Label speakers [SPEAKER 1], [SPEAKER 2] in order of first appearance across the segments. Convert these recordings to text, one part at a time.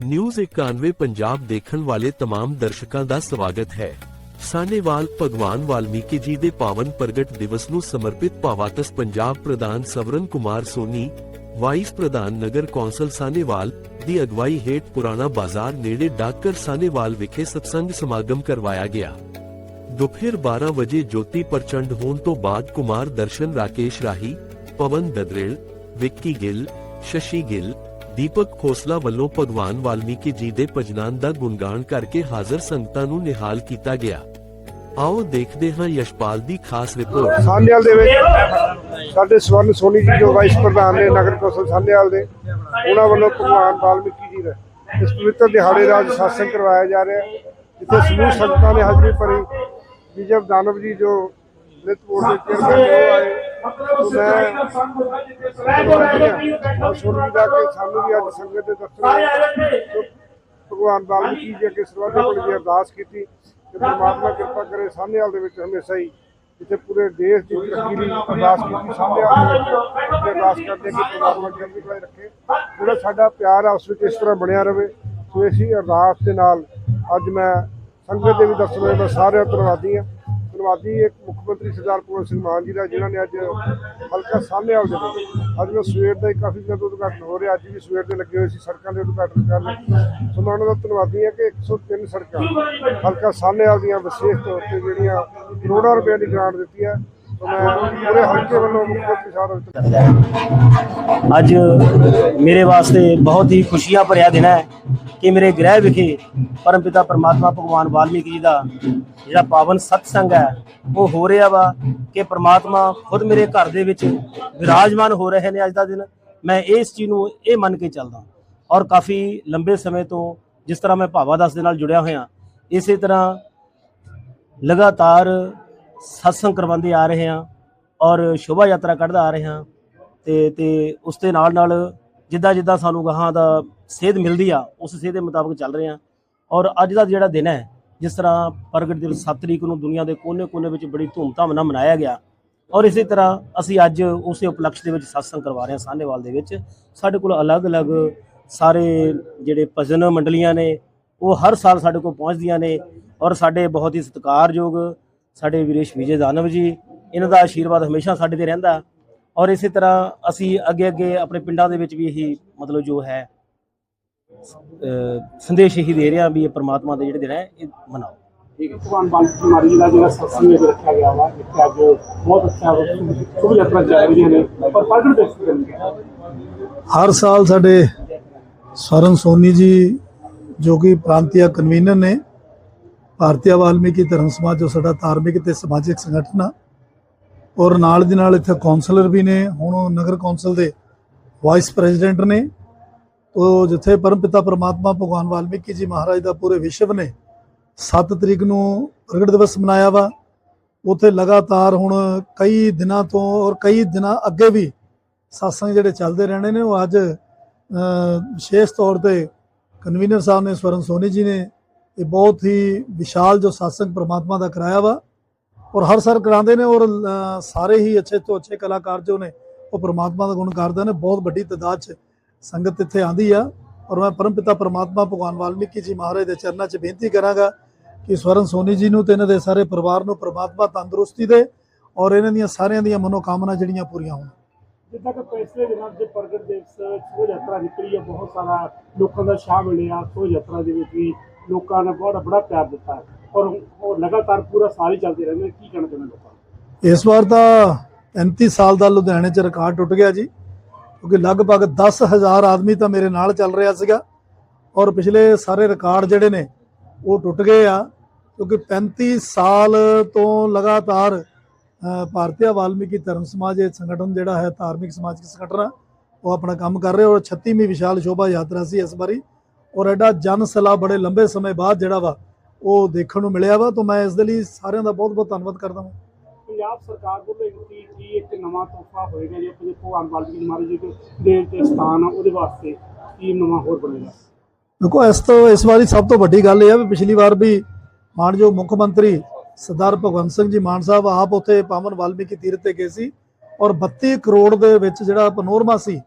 [SPEAKER 1] News 91 Punjab ਦੇਖਣ ਵਾਲੇ तमाम ਦਰਸ਼ਕਾਂ ਦਾ ਸਵਾਗਤ ਹੈ ਸਾਨੇਵਾਲ ਭਗਵਾਨ ਵਾਲਮੀਕੀ ਜੀ ਦੇ ਪਾਵਨ ਪ੍ਰਗਟ ਦਿਵਸ ਨੂੰ ਸਮਰਪਿਤ ਭਾਵਾਤਸ ਪੰਜਾਬ ਪ੍ਰਧਾਨ ਸਵਰਨ ਕੁਮਾਰ ਸੋਨੀ ਵਾਈਸ ਪ੍ਰਧਾਨ ਨਗਰ ਕੌਂਸਲ ਸਾਨੇਵਾਲ ਦੀ ਅਗਵਾਈ ਹੇਠ ਪੁਰਾਣਾ ਬਾਜ਼ਾਰ ਨੇੜੇ ਡਾਕਰ ਸਾਨੇਵਾਲ ਵਿਖੇ ਸਤਸੰਗ ਸਮਾਗਮ ਕਰਵਾਇਆ ਗਿਆ ਦੁਪਹਿਰ 12 ਵਜੇ ਜੋਤੀ ਪ੍ਰਚੰਡ ਹੋਣ ਤੋਂ ਬਾਅਦ ਕੁਮਾਰ ਦਰਸ਼ਨ ਰਾਕੇਸ਼ ਰਾਹੀ ਪਵਨ ਦਦਰੇਲ ਵਿੱਕੀ ਗਿੱਲ ਸ਼ਸ਼ੀ ਗਿੱਲ ਦੀਪਕ ਖੋਸਲਾ ਵੱਲੋਂ ਭਗਵਾਨ ਵਾਲਮੀਕੀ ਜੀ ਦੇ ਭਜਨਾਂ ਦਾ ਗੁਣਗਾਨ ਕਰਕੇ ਹਾਜ਼ਰ ਸੰਗਤਾਂ ਨੂੰ ਨਿਹਾਲ ਕੀਤਾ ਗਿਆ। ਆਓ ਦੇਖਦੇ ਹਾਂ ਯਸ਼ਪਾਲ ਦੀ ਖਾਸ ਰਿਪੋਰਟ।
[SPEAKER 2] ਸਾਹਨੇਵਾਲ ਦੇ ਵਿੱਚ ਸਾਡੇ ਸਵਰਨ ਸੋਨੀ ਜੀ ਜੋ ਵਾਈਸ ਪ੍ਰਧਾਨ ਨੇ ਨਗਰ ਕੌਂਸਲ ਸਾਹਨੇਵਾਲ ਦੇ, ਉਹਨਾਂ ਵੱਲੋਂ ਭਗਵਾਨ ਵਾਲਮੀਕੀ ਜੀ ਦਾ ਇਸ ਪਵਿੱਤਰ ਦਿਹਾੜੇ ਦਾ ਅੱਜ ਕਰਵਾਇਆ ਜਾ ਰਿਹਾ। ਜਿੱਥੇ ਸਮੂਹ ਸੰਗਤਾਂ ਨੇ ਹਾਜ਼ਰੀ ਭਰੀ। ਵਿਜੇ ਦਾਨਵ ਜੀ ਜੋ ਨਿਤ ਦੇ ਚੇਅਰਮੈਨ ਉਹ ਆਏ। ਮੈਂ ਧੰਨਵਾਦੀ ਸੋਨੀ ਜੀ ਦਾ ਕਿ ਸਾਨੂੰ ਵੀ ਅੱਜ ਸੰਗਤ ਦੇ ਦਰਸ਼ਨ ਭਗਵਾਨ ਵਾਲਮੀਕੀ ਜੀ ਅੱਗੇ ਸਰਵਾਧਿਕ ਕੋਲ ਜੀ ਅਰਦਾਸ ਕੀਤੀ ਕਿ ਪਰਮਾਤਮਾ ਕਿਰਪਾ ਕਰੇ ਸਾਹਨੇਵਾਲ ਦੇ ਵਿੱਚ ਹਮੇਸ਼ਾ ਹੀ ਜਿੱਥੇ ਪੂਰੇ ਦੇਸ਼ ਦੀ ਤਰੱਕੀ ਲਈ ਅਰਦਾਸ ਕੀਤੀ ਸਾਹਨੇਵਾਲ ਦੇ ਵਿੱਚ ਅਰਦਾਸ ਕਰਦੇ ਕਿ ਪਰਮਾਤਮਾ ਚੜ੍ਹਦੀ ਕਲਾ ਰੱਖੇ ਜਿਹੜਾ ਸਾਡਾ ਪਿਆਰ ਆ ਉਸ ਵਿੱਚ ਇਸ ਤਰ੍ਹਾਂ ਬਣਿਆ ਰਵੇ ਸੋ ਇਸੀ ਅਰਦਾਸ ਦੇ ਨਾਲ ਅੱਜ ਮੈਂ ਸੰਗਤ ਦੇ ਵੀ ਦਰਸ਼ਨ ਹੋਏ ਮੈਂ ਸਾਰਿਆਂ ਦਾ ਧੰਨਵਾਦੀ। ਹਾਂ ਧੰਨਵਾਦੀ ਇੱਕ ਮੁੱਖ ਮੰਤਰੀ ਸਰਦਾਰ ਭਗਵੰਤ ਸਿੰਘ ਮਾਨ ਜੀ ਦਾ, ਜਿਨ੍ਹਾਂ ਨੇ ਅੱਜ ਹਲਕਾ ਸਾਹਮਣੇ ਦੇ ਵਿੱਚ, ਅੱਜ ਮੈਂ ਸਵੇਰ ਦਾ ਹੀ ਕਾਫੀ ਜ਼ਿਆਦਾ ਉਦਘਾਟਨ ਹੋ ਰਿਹਾ, ਅੱਜ ਵੀ ਸਵੇਰ ਦੇ ਲੱਗੇ ਹੋਏ ਸੀ ਸੜਕਾਂ ਦੇ ਉਦਘਾਟਨ ਕਰਨ। ਸੋ ਮੈਂ ਉਹਨਾਂ ਦਾ ਧੰਨਵਾਦੀ ਹਾਂ ਕਿ 103 ਸੜਕਾਂ ਹਲਕਾ ਸਾਹਮਣੇ ਦੀਆਂ ਵਿਸ਼ੇਸ਼ ਤੌਰ ਤੇ ਜਿਹੜੀਆਂ ਕਰੋੜਾਂ ਰੁਪਏ ਦੀ ਗ੍ਰਾਂਟ ਦਿੱਤੀ ਹੈ। ਪੂਰੇ ਹਲਕੇ ਵੱਲੋਂ ਮੁੱਖ ਮੰਤਰੀ ਸਾਹਿਬ
[SPEAKER 3] ਅੱਜ ਮੇਰੇ ਵਾਸਤੇ ਬਹੁਤ ਹੀ ਖੁਸ਼ੀਆਂ ਭਰਿਆ ਦਿਨ ਹੈ ਕਿ ਮੇਰੇ ਗ੍ਰਹਿ ਵਿਖੇ ਪਰਮ ਪਿਤਾ ਪਰਮਾਤਮਾ ਭਗਵਾਨ ਵਾਲਮੀਕੀ ਜੀ ਦਾ ਜਿਹੜਾ ਪਾਵਨ ਸਤਸੰਗ ਹੈ, ਉਹ ਹੋ ਰਿਹਾ ਵਾ ਕਿ ਪਰਮਾਤਮਾ ਖੁਦ ਮੇਰੇ ਘਰ ਦੇ ਵਿੱਚ ਵਿਰਾਜਮਾਨ ਹੋ ਰਹੇ ਨੇ ਅੱਜ ਦਾ ਦਿਨ। ਮੈਂ ਇਸ ਚੀਜ਼ ਨੂੰ ਇਹ ਮੰਨ ਕੇ ਚੱਲਦਾ ਔਰ ਕਾਫੀ ਲੰਬੇ ਸਮੇਂ ਤੋਂ ਜਿਸ ਤਰ੍ਹਾਂ ਮੈਂ ਭਾਵਾ ਦਾਸ ਦੇ ਨਾਲ ਜੁੜਿਆ ਹੋਇਆ, ਇਸੇ ਤਰ੍ਹਾਂ ਲਗਾਤਾਰ ਸਤਸੰਗ ਕਰਵਾਉਂਦੇ ਆ ਰਹੇ ਹਾਂ ਔਰ ਸ਼ੋਭਾ ਯਾਤਰਾ ਕੱਢਦਾ ਆ ਰਹੇ ਹਾਂ ਤੇ ਤੇ ਉਸ ਦੇ ਨਾਲ ਨਾਲ ਜਿੱਦਾਂ ਜਿੱਦਾਂ ਸਾਨੂੰ ਗਾਹਾਂ ਦਾ ਸੇਧ ਮਿਲਦੀ ਆ, ਉਸ ਸੇਧ ਦੇ ਮੁਤਾਬਕ ਚੱਲ ਰਹੇ ਹਾਂ ਔਰ ਅੱਜ ਦਾ ਜਿਹੜਾ ਦਿਨ ਹੈ, ਜਿਸ ਤਰ੍ਹਾਂ ਪ੍ਰਗਟ ਦਿਵਸ 7 ਤਰੀਕ ਨੂੰ ਦੁਨੀਆ ਦੇ ਕੋਨੇ-ਕੋਨੇ ਵਿੱਚ ਬੜੀ ਧੂਮਧਾਮ ਨਾਲ ਮਨਾਇਆ ਗਿਆ ਔਰ ਇਸੇ ਤਰ੍ਹਾਂ ਅਸੀਂ ਅੱਜ ਉਸੇ ਉਪਲਕਸ਼ ਦੇ ਵਿੱਚ ਸਤਸੰਗ ਕਰਵਾ ਰਹੇ ਹਾਂ ਸਾਹਨੇਵਾਲ ਦੇ ਵਿੱਚ। ਸਾਡੇ ਕੋਲ ਅਲੱਗ-ਅਲੱਗ ਸਾਰੇ ਜਿਹੜੇ ਭਜਨ ਮੰਡਲੀਆਂ ਨੇ, ਉਹ ਹਰ ਸਾਲ ਸਾਡੇ ਕੋਲ ਪਹੁੰਚਦੀਆਂ ਨੇ ਔਰ ਸਾਡੇ ਬਹੁਤ ਹੀ ਸਤਿਕਾਰਯੋਗ ਸਾਡੇ ਵੀਰੇਸ਼ ਵਿਜੇ ਦਾਨਵ ਜੀ ਇਹਨਾਂ ਦਾ ਆਸ਼ੀਰਵਾਦ ਹਮੇਸ਼ਾ ਸਾਡੇ ਤੇ ਰਹਿੰਦਾ। ਔਰ ਇਸੇ ਤਰ੍ਹਾਂ ਅਸੀਂ ਅੱਗੇ ਅੱਗੇ ਆਪਣੇ ਪਿੰਡਾਂ ਦੇ ਵਿੱਚ ਵੀ ਇਹੀ ਮਤਲਬ ਜੋ ਹੈ ਸੰਦੇਸ਼ ਇਹੀ ਦੇ ਰਹੇ ਹਾਂ ਵੀ ਇਹ ਪ੍ਰਮਾਤਮਾ ਦੇ ਜਿਹੜੇ ਦਿਨ ਹੈ ਇਹ ਮਨਾਓ।
[SPEAKER 4] ਭਗਵਾਨ ਬਾਲਕ ਕੁਮਾਰੀ ਜੀ ਦਾ ਜਿਹੜਾ ਸਤਸੰਗ ਵਿੱਚ ਰੱਖਿਆ ਗਿਆ ਵਾ ਜਿੱਥੇ ਅੱਜ ਬਹੁਤ ਅੱਛਾ ਸ਼ੁਭ ਯਾਤਰਾ ਚੱਲ ਰਹੀਆਂ ਨੇ ਪਰ ਪ੍ਰਗਟ ਦਿਵਸ ਦੇ ਦਿਨ
[SPEAKER 5] ਹਰ ਸਾਲ ਸਾਡੇ ਸਵਰਨ ਸੋਨੀ ਜੀ ਜੋ ਕਿ ਪ੍ਰਾਂਤੀय ਕਨਵੀਨਰ ਨੇ ਭਾਰਤੀय ਵਾਲਮੀਕੀ ਧਰਮ ਸਮਾਜ ਜੋ ਸਾਡਾ ਧਾਰਮਿਕ ਤੇ ਸਮਾਜਿਕ ਸੰਗਠਨ ਆ, ਔਰ ਨਾਲ ਦੀ ਨਾਲ ਇੱਥੇ ਕਾਉਂਸਲਰ ਵੀ ਨੇ, ਹੁਣ ਉਹ ਨਗਰ ਕੌਂਸਲ ਦੇ ਵਾਈਸ ਪ੍ਰੈਜ਼ੀਡੈਂਟ ਨੇ। ਉਹ ਜਿੱਥੇ ਪਰਮਪਿਤਾ ਪਰਮਾਤਮਾ ਭਗਵਾਨ ਵਾਲਮੀਕੀ ਜੀ ਮਹਾਰਾਜ ਦਾ ਪੂਰੇ ਵਿਸ਼ਵ ਨੇ 7 ਤਰੀਕ ਨੂੰ ਪ੍ਰਗਟ ਦਿਵਸ ਮਨਾਇਆ ਵਾ। ਉੱਥੇ ਲਗਾਤਾਰ ਹੁਣ ਕਈ ਦਿਨਾਂ ਤੋਂ ਔਰ ਕਈ ਦਿਨਾਂ ਅੱਗੇ ਵੀ satsang ਜਿਹੜੇ ਚੱਲਦੇ ਰਹਿਣੇ ਨੇ, ਉਹ ਅੱਜ ਵਿਸ਼ੇਸ਼ ਤੌਰ ਤੇ ਕਨਵੀਨਰ ਸਾਹਿਬ ਨੇ ਸਵਰਨ ਸੋਨੀ ਜੀ ਨੇ ਇਹ ਬਹੁਤ ਹੀ ਵਿਸ਼ਾਲ ਜੋ satsang ਪ੍ਰਮਾਤਮਾ ਦਾ ਕਰਾਇਆ ਵਾ ਔਰ ਹਰ ਸਾਲ ਕਰਾਉਂਦੇ ਨੇ ਔਰ ਸਾਰੇ ਹੀ ਅੱਛੇ ਤੋਂ ਅੱਛੇ ਕਲਾਕਾਰ ਜੋ ਨੇ, ਉਹ ਪ੍ਰਮਾਤਮਾ ਦਾ ਗੁਣ ਕਰਦੇ ਨੇ, ਬਹੁਤ ਵੱਡੀ ਤਦਾਦ 'ਚ ਸੰਗਤ ਇੱਥੇ ਆਂਦੀ ਆ। ਔਰ ਮੈਂ ਪਰਮਪਿਤਾ ਪ੍ਰਮਾਤਮਾ ਭਗਵਾਨ ਵਾਲਮੀਕੀ ਜੀ ਮਹਾਰਾਜ ਦੇ ਚਰਨਾਂ 'ਚ ਬੇਨਤੀ ਕਰਾਂਗਾ ਕਿ ਸਵਰਨ ਸੋਨੀ ਜੀ ਨੂੰ ਤੇ ਇਹਨਾਂ ਦੇ ਸਾਰੇ ਪਰਿਵਾਰ ਨੂੰ ਪ੍ਰਮਾਤਮਾ ਤੰਦਰੁਸਤੀ ਦੇ ਔਰ ਇਹਨਾਂ ਦੀਆਂ ਸਾਰਿਆਂ ਦੀਆਂ ਮਨੋਕਾਮਨਾ ਜਿਹੜੀਆਂ ਪੂਰੀਆਂ ਹੋਣ।
[SPEAKER 4] ਜਿੱਦਾਂ ਕਿ ਪਿਛਲੇ ਦਿਨਾਂ ਦੇ ਪ੍ਰਗਟ ਦਿਵਸ ਸ਼ੁਭ ਯਾਤਰਾ ਨਿਕਲੀ ਹੈ ਬਹੁਤ ਸਾਰਾ ਲੋਕਾਂ ਦਾ ਸ਼ਾਹ ਮਿਲਿਆ ਸ਼ੁਭ ਯਾਤਰਾ ਦੇ ਵਿੱਚ ਵੀ ਲੋਕਾਂ ਨੇ ਬਹੁਤ ਬੜਾ ਪਿਆਰ ਦਿੱਤਾ ਔਰ ਉਹ ਲਗਾਤਾਰ ਪੂਰਾ ਸਾਲ ਹੀ ਚੱਲਦੇ ਰਹਿੰਦੇ ਨੇ। ਕੀ ਕਹਿਣਾ ਚਾਹੁੰਦੇ ਲੋਕਾਂ ਨੂੰ?
[SPEAKER 5] ਇਸ ਵਾਰ ਤਾਂ 35 ਸਾਲ ਦਾ ਲੁਧਿਆਣੇ 'ਚ ਰਿਕਾਰਡ ਟੁੱਟ ਗਿਆ ਜੀ। ਕਿਉਂਕਿ ਲਗਭਗ 10000 ਆਦਮੀ ਤਾਂ ਮੇਰੇ ਨਾਲ ਚੱਲ ਰਿਹਾ ਸੀਗਾ। ਔਰ ਪਿਛਲੇ ਸਾਰੇ ਰਿਕਾਰਡ ਜਿਹੜੇ ਨੇ ਉਹ ਟੁੱਟ ਗਏ ਆ। ਕਿਉਂਕਿ 35 ਸਾਲ ਤੋਂ ਲਗਾਤਾਰ ਅ, ਵਾਲਮੀਕੀ ਧਰਮ ਸਮਾਜ ਇਹ ਸੰਗਠਨ ਜਿਹੜਾ ਹੈ ਧਾਰਮਿਕ ਸਮਾਜਿਕ ਸੰਗਠਨ ਆ ਉਹ ਆਪਣਾ ਕੰਮ ਕਰ ਰਿਹਾ ਔਰ 36ਵੀਂ ਵਿਸ਼ਾਲ ਸ਼ੋਭਾ ਯਾਤਰਾ ਸੀ ਇਸ ਵਾਰੀ। ਔਰ ਐਡਾ ਜਨ ਸਲਾ ਬੜੇ ਲੰਬੇ ਸਮੇਂ ਬਾਅਦ ਜਿਹੜਾ ਵਾ ਉਹ ਦੇਖਣ ਨੂੰ ਮਿਲਿਆ ਵਾ ਤਾਂ ਮੈਂ ਇਸ ਦੇ ਲਈ ਸਾਰਿਆਂ ਦਾ ਬਹੁਤ ਬਹੁਤ ਧੰਨਵਾਦ ਕਰਦਾ ਹਾਂ
[SPEAKER 4] ਪੰਜਾਬ ਸਰਕਾਰ ਵੱਲੋਂ ਇੱਕ ਕੀ ਕੀ ਇੱਕ ਨਵਾਂ ਤੋਹਫਾ ਹੋਏਗਾ ਜੇ ਭਗਵਾਨ ਬਾਲਕੀ ਮਹਾਰਾਜ ਜੀ ਦੇ ਦੇ ਦੇ ਸਥਾਨ ਆ ਉਹਦੇ ਵਾਸਤੇ ਕੀ ਨਵਾਂ ਹੋਰ ਬਣੇਗਾ?
[SPEAKER 5] ਦੇਖੋ ਇਸ ਤੋਂ ਇਸ ਵਾਰੀ ਸਭ ਤੋਂ ਵੱਡੀ ਗੱਲ ਇਹ ਆ ਵੀ ਪਿਛਲੀ ਵਾਰ ਵੀ ਮਾਨਯੋਗ ਮੁੱਖ ਮੰਤਰੀ ਸਰਦਾਰ ਭਗਵੰਤ ਸਿੰਘ ਜੀ ਮਾਨ ਸਾਹਿਬ ਆਪ ਉੱਥੇ ਪਾਵਨ ਵਾਲਮੀਕੀ ਤੀਰਥ ਤੇ ਗਏ ਸੀ ਔਰ 32 ਕਰੋੜ ਦੇ ਵਿੱਚ ਜਿਹੜਾ ਪਨੋਰਮਾ ਸੀ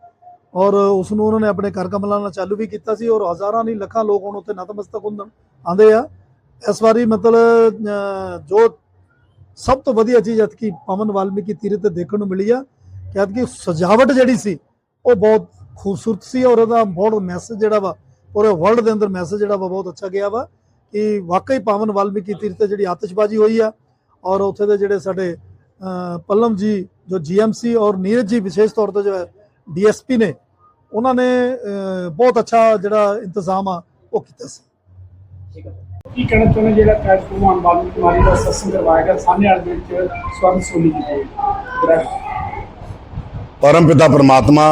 [SPEAKER 5] ਔਰ ਉਸ ਨੂੰ ਉਹਨਾਂ ਨੇ ਆਪਣੇ ਕਰ ਕਮਲਾਂ ਨਾਲ ਚਾਲੂ ਵੀ ਕੀਤਾ ਸੀ ਔਰ ਹਜ਼ਾਰਾਂ ਨਹੀਂ ਲੱਖਾਂ ਲੋਕ ਹੁਣ ਉੱਥੇ ਨਤਮਸਤਕ ਹੁੰਦੇ ਆਂਦੇ ਆ। ਇਸ ਵਾਰੀ ਮਤਲਬ ਜੋ ਸਭ ਤੋਂ ਵਧੀਆ ਚੀਜ਼ ਐਤਕੀ ਪਵਨ ਵਾਲਮੀਕੀ ਤੀਰਥ ਤੇ ਦੇਖਣ ਨੂੰ ਮਿਲੀ ਆ ਕਿ ਐਤਕੀ ਸਜਾਵਟ ਜਿਹੜੀ ਸੀ, ਉਹ ਬਹੁਤ ਖੂਬਸੂਰਤ ਸੀ ਔਰ ਉਹਦਾ ਬਹੁਤ ਮੈਸੇਜ ਜਿਹੜਾ ਵਾ, ਪੂਰੇ ਵਰਲਡ ਦੇ ਅੰਦਰ ਮੈਸੇਜ ਜਿਹੜਾ ਵਾ ਬਹੁਤ ਅੱਛਾ ਗਿਆ ਵਾ ਕਿ ਵਾਕਈ ਪਾਵਨ ਵਾਲਮੀਕੀ ਤੀਰਥ ਤੇ ਜਿਹੜੀ ਆਤਿਸ਼ਬਾਜ਼ੀ ਹੋਈ ਆ ਔਰ ਉੱਥੇ ਦੇ ਜਿਹੜੇ ਸਾਡੇ ਪੱਲਮ ਜੀ, ਜੋ ਜੀਐਮਸੀ ਔਰ ਨੀਰਜ ਜੀ ਵਿਸ਼ੇਸ਼ ਤੌਰ ਤੇ ਜੋ ਹੈ ਡੀਐਸਪੀ ਨੇ ਉਹਨਾਂ ਨੇ ਬਹੁਤ ਅੱਛਾ ਜਿਹੜਾ ਇੰਤਜ਼ਾਮ ਆ ਉਹ ਕੀਤਾ ਸੀ। ਠੀਕ ਹੈ।
[SPEAKER 4] ਕੀ ਕਹਿਣਾ ਚਾਹੁੰਦੇ ਜਿਹੜਾ ਪਲੇਟਫਾਰਮ ਅਨਵਾਲੀ ਕੁਮਾਰੀ ਦਾ ਸਸਨ ਕਰਵਾਇਆ ਸਾਹਮਣੇ ਵਾਲੇ ਵਿੱਚ ਸਵਰਨ ਸੋਨੀ ਜੀ ਦੇ
[SPEAKER 6] ਪਰਮ ਪਿਤਾ ਪਰਮਾਤਮਾ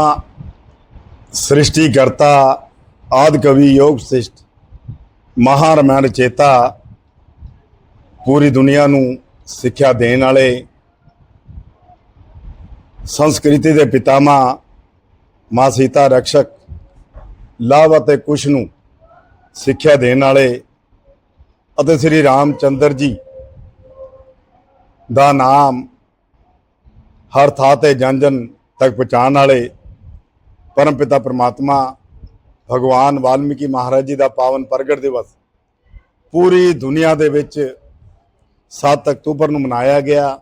[SPEAKER 6] ਸ੍ਰਿਸ਼ਟੀ ਕਰਤਾ ਆਦ ਕਵੀ ਯੋਗ ਸਿਸ਼ਟ ਮਹਾਰਮਨ ਚੇਤਾ ਪੂਰੀ ਦੁਨੀਆ ਨੂੰ ਸਿੱਖਿਆ ਦੇਣ ਵਾਲੇ ਸੰਸਕ੍ਰਿਤੀ ਦੇ ਪਿਤਾਮਾ ਮਾਂ ਸੀਤਾ ਰਕਸ਼ਕ ਲਾਭ ਅਤੇ ਕੁਸ਼ ਨੂੰ ਸਿੱਖਿਆ ਦੇਣ ਵਾਲੇ ਅਤੇ ਸ੍ਰੀ ਰਾਮ ਚੰਦਰ ਜੀ ਦਾ ਨਾਮ ਹਰ ਥਾਂ ਤੇ ਜਨ ਜਨ ਤੱਕ ਪਹੁੰਚਾਉਣ ਵਾਲੇ ਪਰਮ ਪਿਤਾ ਪ੍ਰਮਾਤਮਾ ਭਗਵਾਨ ਵਾਲਮੀਕੀ ਮਹਾਰਾਜ ਜੀ ਦਾ ਪਾਵਨ ਪ੍ਰਗਟ ਦਿਵਸ ਪੂਰੀ ਦੁਨੀਆ ਦੇ ਵਿੱਚ 7 ਅਕਤੂਬਰ ਨੂੰ ਮਨਾਇਆ ਗਿਆ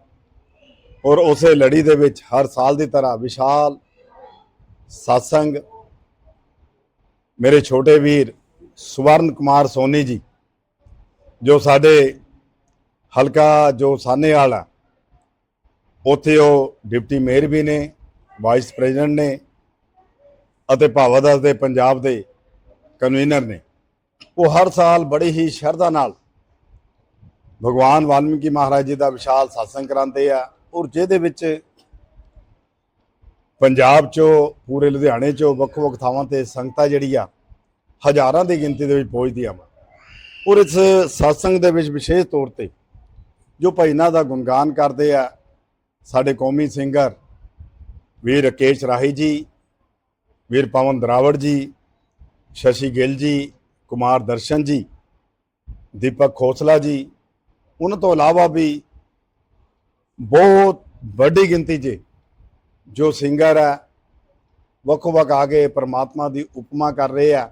[SPEAKER 6] ਔਰ ਉਸੇ ਲੜੀ ਦੇ ਵਿੱਚ ਹਰ ਸਾਲ ਦੀ ਤਰ੍ਹਾਂ ਵਿਸ਼ਾਲ satsang ਮੇਰੇ ਛੋਟੇ ਵੀਰ ਸਵਰਨ ਕੁਮਾਰ ਸੋਨੀ ਜੀ ਜੋ ਸਾਡੇ ਹਲਕਾ ਜੋ ਸਾਨੇਵਾਲ ਆ ਉੱਥੇ ਉਹ ਡਿਪਟੀ ਮੇਅਰ ਵੀ ਨੇ ਵਾਈਸ ਪ੍ਰੈਜ਼ੀਡੈਂਟ ਨੇ ਅਤੇ ਭਾਵਾਦਾਸ ਦੇ ਪੰਜਾਬ ਦੇ ਕਨਵੀਨਰ ਨੇ ਉਹ ਹਰ ਸਾਲ ਬੜੀ ਹੀ ਸ਼ਰਧਾ ਨਾਲ ਭਗਵਾਨ ਵਾਲਮੀਕੀ ਮਹਾਰਾਜ ਜੀ ਦਾ ਵਿਸ਼ਾਲ satsang ਕਰਾਉਂਦੇ ਆ ਔਰ ਜਿਹਦੇ ਵਿੱਚ ਪੰਜਾਬ ਚੋਂ, ਪੂਰੇ ਲੁਧਿਆਣੇ ਚੋਂ, ਵੱਖ-ਵੱਖ ਥਾਵਾਂ ਤੇ ਸੰਗਤਾਂ ਜਿਹੜੀ ਆ, ਹਜ਼ਾਰਾਂ ਦੀ ਗਿਣਤੀ ਦੇ ਵਿੱਚ ਪਹੁੰਚਦੀਆਂ ਵਾ। ਔਰ ਇਸ satsang ਦੇ ਵਿੱਚ ਵਿਸ਼ੇਸ਼ ਤੌਰ ਤੇ ਜੋ ਭਜਨਾਂ ਦਾ ਗੁਣਗਾਨ ਕਰਦੇ ਆ, ਸਾਡੇ ਕੌਮੀ ਸਿੰਗਰ ਵੀਰ ਰਕੇਸ਼ ਰਾਹੀ ਜੀ, ਵੀਰ ਪਵਨ ਦਰਾਵੜ ਜੀ, ਸ਼ਸ਼ੀ ਗਿੱਲ ਜੀ, ਕੁਮਾਰ ਦਰਸ਼ਨ ਜੀ, ਦੀਪਕ ਖੋਸਲਾ ਜੀ, ਉਹਨਾਂ ਤੋਂ ਇਲਾਵਾ ਵੀ ਬਹੁਤ ਵੱਡੀ ਗਿਣਤੀ 'ਚ ਜੋ ਸਿੰਗਰ ਹੈ, ਵੱਖੋ ਵੱਖ ਆ ਕੇ ਪਰਮਾਤਮਾ ਦੀ ਉਪਮਾ ਕਰ ਰਹੇ ਆ।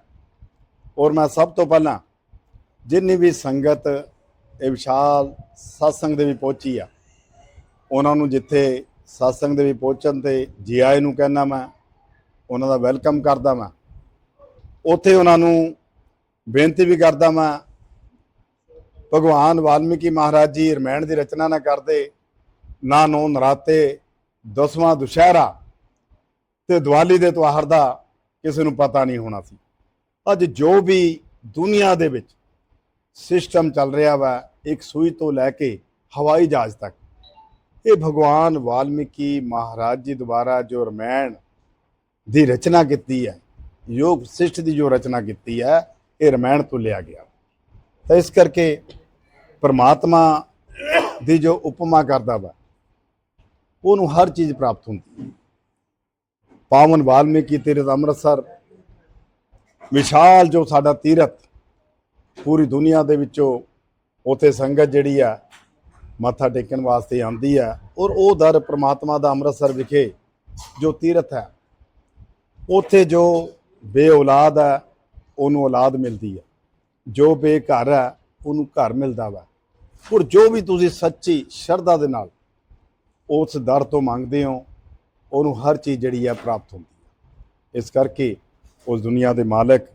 [SPEAKER 6] ਔਰ ਮੈਂ ਸਭ ਤੋਂ ਪਹਿਲਾਂ ਜਿੰਨੀ ਵੀ ਸੰਗਤ, ਇਹ ਵਿਸ਼ਾਲ satsang ਦੇ ਵੀ ਪਹੁੰਚੀ ਆ, ਉਹਨਾਂ ਨੂੰ ਜਿੱਥੇ satsang ਦੇ ਵੀ ਪਹੁੰਚਣ ਤੇ ਜੀ ਆਏ ਨੂੰ ਕਹਿਣਾ ਮੈਂ, ਉਹਨਾਂ ਦਾ ਵੈਲਕਮ ਕਰਦਾ ਮੈਂ। ਉੱਥੇ ਉਹਨਾਂ ਨੂੰ ਬੇਨਤੀ ਵੀ ਕਰਦਾ ਮੈਂ, ਭਗਵਾਨ ਵਾਲਮੀਕੀ ਮਹਾਰਾਜ ਜੀ ਰਮਾਇਣ ਦੀ ਰਚਨਾ ਨਾ ਕਰਦੇ, ਨਾ ਨੌ ਨਰਾਤੇ ਦਸਵਾਂ ਦੁਸ਼ਹਿਰਾ ਤੇ ਦੀਵਾਲੀ ਦੇ ਤਿਉਹਾਰ ਦਾ ਕਿਸੇ ਨੂੰ ਪਤਾ ਨਹੀਂ ਹੋਣਾ ਸੀ। ਅੱਜ ਜੋ ਵੀ ਦੁਨੀਆ ਦੇ ਵਿੱਚ ਸਿਸਟਮ ਚੱਲ ਰਿਹਾ ਵਾ, ਇੱਕ ਸੂਈ ਤੋਂ ਲੈ ਕੇ ਹਵਾਈ ਜਹਾਜ਼ ਤੱਕ, ਇਹ ਭਗਵਾਨ ਵਾਲਮੀਕੀ ਮਹਾਰਾਜ ਜੀ ਦੁਆਰਾ ਜੋ ਰਮਾਇਣ ਦੀ ਰਚਨਾ ਕੀਤੀ ਹੈ, ਯੋਗ ਸਿਸ਼ਟ ਦੀ ਜੋ ਰਚਨਾ ਕੀਤੀ ਹੈ, ਇਹ ਰਮਾਇਣ ਤੋਂ ਲਿਆ ਗਿਆ। ਤਾਂ ਇਸ ਕਰਕੇ ਪਰਮਾਤਮਾ ਦੀ ਜੋ ਉਪਮਾ ਕਰਦਾ ਵਾ ਉਹਨੂੰ ਹਰ ਚੀਜ਼ ਪ੍ਰਾਪਤ ਹੁੰਦੀ ਹੈ। ਪਾਵਨ ਵਾਲਮੀਕੀ, ਤੀਰਥ ਅੰਮ੍ਰਿਤਸਰ, ਵਿਸ਼ਾਲ ਜੋ ਸਾਡਾ ਤੀਰਥ ਪੂਰੀ ਦੁਨੀਆ ਦੇ ਵਿੱਚੋਂ ਉਥੇ ਸੰਗਤ ਜਿਹੜੀ ਆ, ਮੱਥਾ ਟੇਕਣ ਵਾਸਤੇ ਆਉਂਦੀ ਆ ਔਰ ਉਹ ਦਰ ਪ੍ਰਮਾਤਮਾ ਦਾ ਅੰਮ੍ਰਿਤਸਰ ਵਿਖੇ ਜੋ ਤੀਰਥ ਹੈ, ਉਥੇ ਜੋ ਬੇ ਔਲਾਦ ਹੈ, ਉਹਨੂੰ ਔਲਾਦ ਮਿਲਦੀ ਹੈ ਜੋ ਬੇਘਰ ਹੈ, ਉਹਨੂੰ ਘਰ ਮਿਲਦਾ ਵਾ। ਔਰ ਜੋ ਵੀ ਤੁਸੀਂ ਸੱਚੀ ਸ਼ਰਧਾ ਦੇ ਨਾਲ ਉਸ ਦਰ ਤੋਂ ਮੰਗਦੇ ਹੋ, ਉਹਨੂੰ ਹਰ ਚੀਜ਼ ਜਿਹੜੀ ਆ ਪ੍ਰਾਪਤ ਹੁੰਦੀ ਹੈ। ਇਸ ਕਰਕੇ ਉਸ ਦੁਨੀਆ ਦੇ ਮਾਲਕ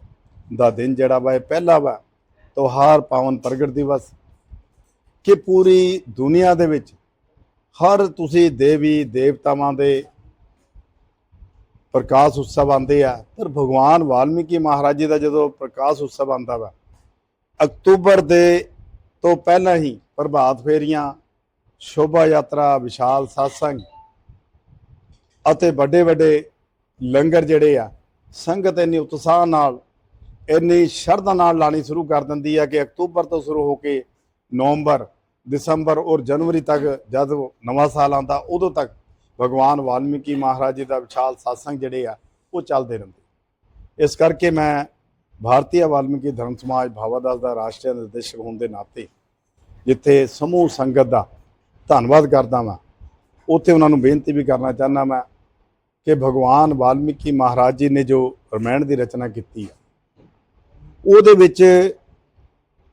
[SPEAKER 6] ਦਾ ਦਿਨ ਜਿਹੜਾ ਵਾ, ਇਹ ਪਹਿਲਾ ਵਾ, ਤਿਉਹਾਰ, ਪਾਵਨ ਪ੍ਰਗਟ ਦਿਵਸ, ਕਿ ਪੂਰੀ ਦੁਨੀਆ ਦੇ ਵਿੱਚ ਹਰ ਤੁਸੀਂ ਦੇਵੀ ਦੇਵਤਾਵਾਂ ਦੇ ਪ੍ਰਕਾਸ਼ ਉਤਸਵ ਆਉਂਦੇ ਆ। ਪਰ ਭਗਵਾਨ ਵਾਲਮੀਕੀ ਮਹਾਰਾਜ ਜੀ ਦਾ ਜਦੋਂ ਪ੍ਰਕਾਸ਼ ਉਤਸਵ ਆਉਂਦਾ ਵਾ, ਅਕਤੂਬਰ ਦੇ ਤੋਂ ਪਹਿਲਾਂ ਹੀ ਪ੍ਰਭਾਤ ਫੇਰੀਆਂ ਸ਼ੋਭਾ ਯਾਤਰਾ, ਵਿਸ਼ਾਲ satsang ਅਤੇ ਵੱਡੇ ਵੱਡੇ ਲੰਗਰ ਜਿਹੜੇ ਆ, ਸੰਗਤ ਇੰਨੀ ਉਤਸ਼ਾਹ ਨਾਲ, ਇੰਨੀ ਸ਼ਰਧਾ ਨਾਲ ਲਾਣੀ ਸ਼ੁਰੂ ਕਰ ਦਿੰਦੀ ਆ ਕਿ ਅਕਤੂਬਰ ਤੋਂ ਸ਼ੁਰੂ ਹੋ ਕੇ ਨਵੰਬਰ, ਦਸੰਬਰ ਔਰ ਜਨਵਰੀ ਤੱਕ ਜਦ ਨਵਾਂ ਸਾਲ ਆਉਂਦਾ, ਉਦੋਂ ਤੱਕ ਭਗਵਾਨ ਵਾਲਮੀਕੀ ਮਹਾਰਾਜ ਜੀ ਦਾ ਵਿਸ਼ਾਲ satsang ਜਿਹੜੇ ਆ, ਉਹ ਚੱਲਦੇ ਰਹਿੰਦੇ। ਇਸ ਕਰਕੇ ਮੈਂ ਭਾਰਤੀ ਵਾਲਮੀਕੀ ਧਰਮ ਸਮਾਜ ਭਾਵਾਦਾਸ ਦਾ ਰਾਸ਼ਟਰੀ ਨਿਰਦੇਸ਼ਕ ਹੋਣ ਦੇ ਨਾਤੇ ਜਿੱਥੇ ਸਮੂਹ ਸੰਗਤ ਦਾ ਧੰਨਵਾਦ ਕਰਦਾ ਵਾਂ। ਉੱਥੇ ਉਹਨਾਂ ਨੂੰ ਬੇਨਤੀ ਵੀ ਕਰਨਾ ਚਾਹੁੰਦਾ ਮੈਂ ਕਿ ਭਗਵਾਨ ਵਾਲਮੀਕੀ ਮਹਾਰਾਜ ਜੀ ਨੇ ਜੋ ਰਮਾਇਣ ਦੀ ਰਚਨਾ ਕੀਤੀ ਹੈ, ਉਹਦੇ ਵਿੱਚ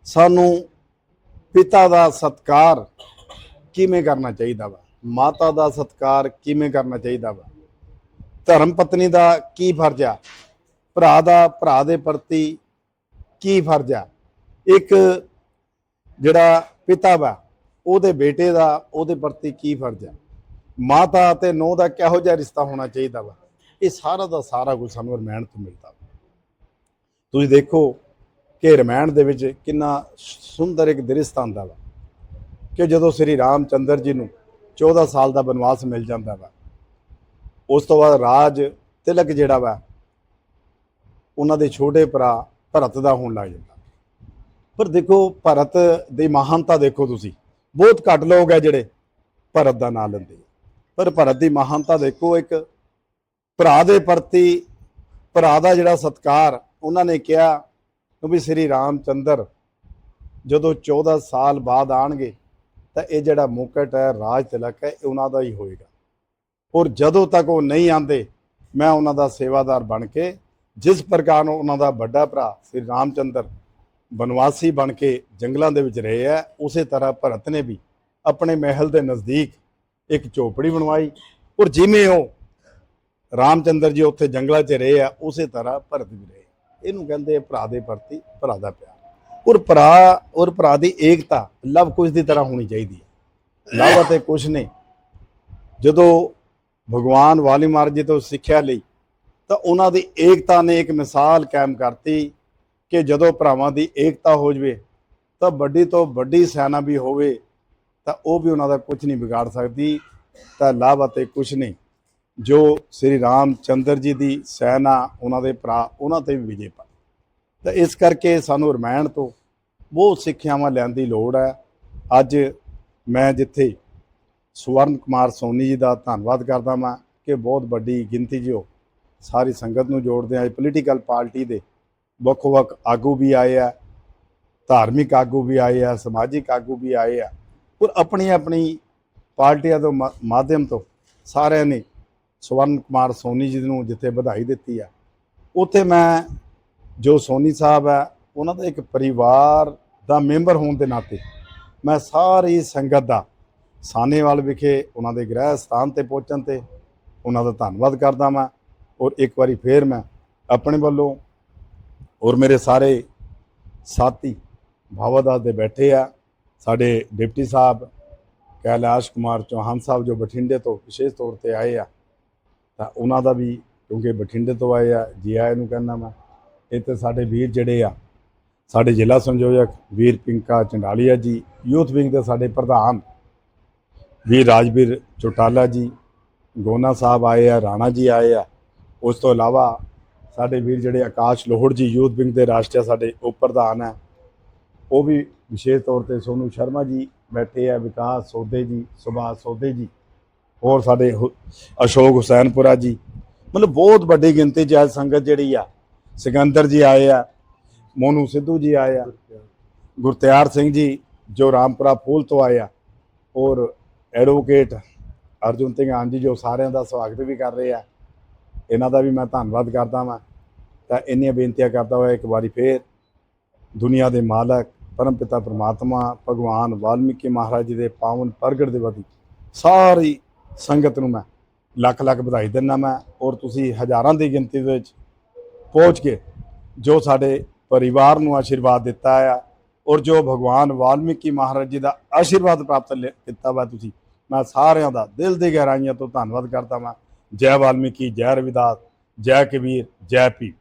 [SPEAKER 6] ਸਾਨੂੰ ਪਿਤਾ ਦਾ ਸਤਕਾਰ ਕਿਵੇਂ ਕਰਨਾ ਚਾਹੀਦਾ ਵਾ? ਮਾਤਾ ਦਾ ਸਤਕਾਰ ਕਿਵੇਂ ਕਰਨਾ ਚਾਹੀਦਾ ਵਾ? ਧਰਮ ਪਤਨੀ ਦਾ ਕੀ ਫਰਜ਼ ਆ? ਭਰਾ ਦਾ, ਭਰਾ ਦੇ ਪ੍ਰਤੀ ਕੀ ਫਰਜ਼ ਆ? ਇੱਕ ਜਿਹੜਾ ਪਿਤਾ ਵਾ ਉਹਦੇ ਬੇਟੇ ਦਾ ਉਹਦੇ ਪ੍ਰਤੀ ਕੀ ਫਰਜ਼ ਹੈ? ਮਾਤਾ ਤੇ ਨੂੰਹ ਦਾ ਕਿਹੋ ਜਿਹਾ ਰਿਸ਼ਤਾ ਹੋਣਾ ਚਾਹੀਦਾ ਵਾ? ਇਹ ਸਾਰਾ ਦਾ ਸਾਰਾ ਕੁਝ ਸਾਨੂੰ ਰਮਾਇਣ ਤੋਂ ਮਿਲਦਾ ਵਾ। ਤੁਸੀਂ ਦੇਖੋ ਕਿ ਰਮਾਇਣ ਦੇ ਵਿੱਚ ਕਿੰਨਾ ਸੁੰਦਰ ਇੱਕ ਦ੍ਰਿਸ਼ ਆਉਂਦਾ ਵਾ ਕਿ ਜਦੋਂ ਸ੍ਰੀ ਰਾਮ ਚੰਦਰ ਜੀ ਨੂੰ 14 ਸਾਲ ਦਾ ਬਨਵਾਸ ਮਿਲ ਜਾਂਦਾ ਵਾ, ਉਸ ਤੋਂ ਬਾਅਦ ਰਾਜ ਤਿਲਕ ਜਿਹੜਾ ਵਾ, ਉਹਨਾਂ ਦੇ ਛੋਟੇ ਭਰਾ ਭਰਤ ਦਾ ਹੋਣ ਲੱਗ ਜਾਂਦਾ। ਪਰ ਦੇਖੋ ਭਰਤ ਦੀ ਮਹਾਨਤਾ ਦੇਖੋ ਤੁਸੀਂ। ਬਹੁਤ ਘੱਟ ਲੋਕ ਹੈ ਜਿਹੜੇ ਭਰਤ ਦਾ ਨਾਂ ਲੈਂਦੇ ਆ। ਪਰ ਭਰਤ ਦੀ ਮਹਾਨਤਾ ਦੇਖੋ, ਇੱਕ ਭਰਾ ਦੇ ਪ੍ਰਤੀ, ਭਰਾ ਦਾ ਜਿਹੜਾ ਸਤਕਾਰ, ਉਹਨਾਂ ਨੇ ਕਿਹਾ ਕਿ ਵੀ ਸ੍ਰੀ ਰਾਮਚੰਦਰ ਜਦੋਂ 14 ਸਾਲ ਬਾਅਦ ਆਣਗੇ ਤਾਂ ਇਹ ਜਿਹੜਾ ਮੁਕਟ ਹੈ, ਰਾਜ ਤਿਲਕ ਹੈ, ਇਹ ਉਹਨਾਂ ਦਾ ਹੀ ਹੋਏਗਾ ਔਰ ਜਦੋਂ ਤੱਕ ਉਹ ਨਹੀਂ ਆਂਦੇ ਮੈਂ ਉਹਨਾਂ ਦਾ ਸੇਵਾਦਾਰ ਬਣ ਕੇ, ਜਿਸ ਪ੍ਰਕਾਰ ਉਹਨਾਂ ਦਾ ਵੱਡਾ ਭਰਾ ਸ੍ਰੀ ਰਾਮਚੰਦਰ ਬਨਵਾਸੀ ਬਣ ਕੇ ਜੰਗਲਾਂ ਦੇ ਵਿੱਚ ਰਹੇ ਹੈ ਉਸੇ ਤਰ੍ਹਾਂ ਭਰਤ ਨੇ ਵੀ ਆਪਣੇ ਮਹਿਲ ਦੇ ਨਜ਼ਦੀਕ ਇੱਕ ਝੋਪੜੀ ਬਣਵਾਈ ਔਰ ਜਿਵੇਂ ਉਹ ਰਾਮਚੰਦਰ ਜੀ ਉੱਥੇ ਜੰਗਲਾਂ 'ਚ ਰਹੇ ਆ, ਉਸੇ ਤਰ੍ਹਾਂ ਭਰਤ ਵੀ ਰਹੇ। ਇਹਨੂੰ ਕਹਿੰਦੇ ਆ ਭਰਾ ਦੇ ਪ੍ਰਤੀ, ਭਰਾ ਦਾ ਪਿਆਰ। ਔਰ ਭਰਾ ਔਰ ਭਰਾ ਦੀ ਏਕਤਾ ਲਵ ਕੁਸ਼ ਦੀ ਤਰ੍ਹਾਂ ਹੋਣੀ ਚਾਹੀਦੀ ਹੈ। ਲਵ ਅਤੇ ਕੁਸ਼ ਨੇ ਜਦੋਂ ਭਗਵਾਨ ਵਾਲੀ ਮਹਾਰਾਜ ਜੀ ਤੋਂ ਸਿੱਖਿਆ ਲਈ ਤਾਂ ਉਹਨਾਂ ਦੀ ਏਕਤਾ ਨੇ ਇੱਕ ਮਿਸਾਲ ਕਾਇਮ ਕਰਤੀ ਕਿ ਜਦੋਂ ਭਰਾਵਾਂ ਦੀ ਏਕਤਾ ਹੋ ਜਵੇ, ਤਾਂ ਵੱਡੀ ਤੋਂ ਵੱਡੀ ਸੈਨਾ ਵੀ ਹੋਵੇ, ਤਾਂ ਉਹ ਵੀ ਉਹਨਾਂ ਦਾ ਕੁਝ ਨਹੀਂ ਵਿਗਾੜ ਸਕਦੀ, ਤਾਂ ਲਾਭ ਅਤੇ ਕੁਛ ਨਹੀਂ। ਜੋ ਸ੍ਰੀ ਰਾਮ ਚੰਦਰ ਜੀ ਦੀ ਸੈਨਾ ਉਹਨਾਂ ਦੇ ਭਰਾ ਉਹਨਾਂ ਤੇ ਵੀ ਵਿਜੇ ਪਾਈ ਤਾਂ ਇਸ ਕਰਕੇ ਸਾਨੂੰ ਰਮਾਇਣ ਤੋਂ ਬਹੁਤ ਸਿੱਖਿਆਵਾਂ ਲੈਣ ਦੀ ਲੋੜ ਹੈ। ਅੱਜ ਮੈਂ ਜਿੱਥੇ ਸਵਰਨ ਕੁਮਾਰ ਸੋਨੀ ਜੀ ਦਾ ਧੰਨਵਾਦ ਕਰਦਾ ਮੈਂ ਕਿ ਬਹੁਤ ਵੱਡੀ ਗਿਣਤੀ 'ਚ ਉਹ ਸਾਰੀ ਸੰਗਤ ਨੂੰ ਜੋੜਦੇ ਆ ਪੋਲੀਟੀਕਲ ਪਾਰਟੀ ਦੇ ਵੱਖ-ਵੱਖ ਆਗੂ ਵੀ ਆਏ ਆ, ਧਾਰਮਿਕ ਆਗੂ ਵੀ ਆਏ ਆ, ਸਮਾਜਿਕ ਆਗੂ ਵੀ ਆਏ ਆ, ਔਰ ਆਪਣੀ ਆਪਣੀ ਪਾਰਟੀਆਂ ਤੋਂ ਮਾ- ਮਾਧਿਅਮ ਤੋਂ ਸਾਰਿਆਂ ਨੇ ਸਵਰਨ ਕੁਮਾਰ ਸੋਨੀ ਜੀ ਨੂੰ ਜਿੱਥੇ ਵਧਾਈ ਦਿੱਤੀ ਆ, ਉੱਥੇ ਮੈਂ ਜੋ ਸੋਨੀ ਸਾਹਿਬ ਹੈ ਉਹਨਾਂ ਦਾ ਇੱਕ ਪਰਿਵਾਰ ਦਾ ਮੈਂਬਰ ਹੋਣ ਦੇ ਨਾਤੇ ਮੈਂ ਸਾਰੀ ਸੰਗਤ ਦਾ ਸਾਨੇਵਾਲ ਵਿਖੇ ਉਹਨਾਂ ਦੇ ਗ੍ਰਹਿ ਸਥਾਨ ਤੇ ਪਹੁੰਚਣ ਤੇ ਉਹਨਾਂ ਦਾ ਧੰਨਵਾਦ ਕਰਦਾ ਮੈਂ ਔਰ ਇੱਕ ਵਾਰੀ ਫੇਰ ਮੈਂ ਆਪਣੇ ਵੱਲੋਂ ਔਰ ਮੇਰੇ ਸਾਰੇ ਸਾਥੀ ਭਾਵਾਦਾਸ ਦੇ ਬੈਠੇ ਆ, ਸਾਡੇ ਡਿਪਟੀ ਸਾਹਿਬ ਕੈਲਾਸ਼ ਕੁਮਾਰ ਚੌਹਾਨ ਸਾਹਿਬ ਜੋ ਬਠਿੰਡੇ ਤੋਂ ਵਿਸ਼ੇਸ਼ ਤੌਰ ਤੇ ਆਏ ਆ, ਤਾਂ ਉਹਨਾਂ ਦਾ ਵੀ ਕਿਉਂਕਿ ਬਠਿੰਡੇ ਤੋਂ ਆਏ ਆ, ਜੀ ਆਏ ਨੂੰ ਕਹਿੰਦਾ ਮੈਂ, ਇੱਥੇ ਸਾਡੇ ਵੀਰ ਜਿਹੜੇ ਆ, ਸਾਡੇ ਜ਼ਿਲ੍ਹਾ ਸੰਯੋਜਕ ਵੀਰ ਪਿੰਕਾ ਚੰਡਾਲੀਆ ਜੀ, ਯੂਥ ਵਿੰਗ ਦੇ ਸਾਡੇ ਪ੍ਰਧਾਨ ਵੀਰ ਰਾਜਵੀਰ ਚੋਟਾਲਾ ਜੀ, ਗੋਨਾ ਸਾਹਿਬ ਆਏ ਆ, ਰਾਣਾ ਜੀ ਆਏ ਆ, ਉਸ ਤੋਂ ਇਲਾਵਾ ਸਾਡੇ ਵੀਰ ਜਿਹੜੇ ਆਕਾਸ਼ ਲੋਹੜ ਜੀ, ਯੂਥ ਵਿੰਗ ਦੇ ਰਾਸ਼ਟਰੀ ਸਾਡੇ ਉਪ ਪ੍ਰਧਾਨ ਹੈ, ਉਹ ਵੀ ਵਿਸ਼ੇਸ਼ ਤੌਰ ਤੇ ਸੋਨੂ ਸ਼ਰਮਾ ਜੀ ਬੈਠੇ ਆ, ਵਿਕਾਸ ਸੋਦੇ ਜੀ, ਸੁਭਾਸ਼ ਸੋਦੇ ਜੀ, ਹੋਰ ਸਾਡੇ ਹੁ- ਅਸ਼ੋਕ ਹੁਸੈਨਪੁਰਾ ਜੀ, ਮਤਲਬ ਬਹੁਤ ਵੱਡੀ ਗਿਣਤੀ 'ਚ ਅੱਜ ਸੰਗਤ ਜਿਹੜੀ ਆ, ਸਿਕੰਦਰ ਜੀ ਆਏ ਆ, ਮੋਨੂ ਸਿੱਧੂ ਜੀ ਆਏ ਆ, ਗੁਰਤਿਆਰ ਸਿੰਘ ਜੀ ਜੋ ਰਾਮਪੁਰਾ ਫੂਲ ਤੋਂ ਆਏ ਆ, ਔਰ ਐਡਵੋਕੇਟ ਅਰਜੁਨ ਧਿਆਨ ਜੀ ਜੋ ਸਾਰਿਆਂ ਦਾ ਸਵਾਗਤ ਵੀ ਕਰ ਰਹੇ ਆ ਇਹਨਾਂ ਦਾ ਵੀ ਮੈਂ ਧੰਨਵਾਦ ਕਰਦਾ ਵਾਂ। ਤਾਂ ਇੰਨੀਆਂ ਬੇਨਤੀਆਂ ਕਰਦਾ ਹੋਇਆ ਇੱਕ ਵਾਰੀ ਫੇਰ ਦੁਨੀਆ ਦੇ ਮਾਲਕ ਪਰਮਪਿਤਾ ਪ੍ਰਮਾਤਮਾ, ਭਗਵਾਨ ਵਾਲਮੀਕੀ ਮਹਾਰਾਜ ਜੀ ਦੇ ਪਾਵਨ ਪ੍ਰਗਟ ਦੇ ਦਿਵਸ ਸਾਰੀ ਸੰਗਤ ਨੂੰ ਮੈਂ ਲੱਖ ਲੱਖ ਵਧਾਈ ਦਿੰਦਾ ਮੈਂ ਔਰ ਤੁਸੀਂ ਹਜ਼ਾਰਾਂ ਦੀ ਗਿਣਤੀ ਦੇ ਵਿੱਚ ਪਹੁੰਚ ਕੇ ਜੋ ਸਾਡੇ ਪਰਿਵਾਰ ਨੂੰ ਆਸ਼ੀਰਵਾਦ ਦਿੱਤਾ ਆ ਔਰ ਜੋ ਭਗਵਾਨ ਵਾਲਮੀਕੀ ਮਹਾਰਾਜ ਜੀ ਦਾ ਆਸ਼ੀਰਵਾਦ ਪ੍ਰਾਪਤ ਲ- ਕੀਤਾ ਵਾ ਤੁਸੀਂ, ਮੈਂ ਸਾਰਿਆਂ ਦਾ ਦਿਲ ਦੀ ਗਹਿਰਾਈਆਂ ਤੋਂ ਧੰਨਵਾਦ ਕਰਦਾ ਹਾਂ ਜੈ ਵਾਲਮੀਕੀ ਜੈ ਰਵਿਦਾਸ ਜੈ ਕਬੀਰ ਜੈ ਪੀ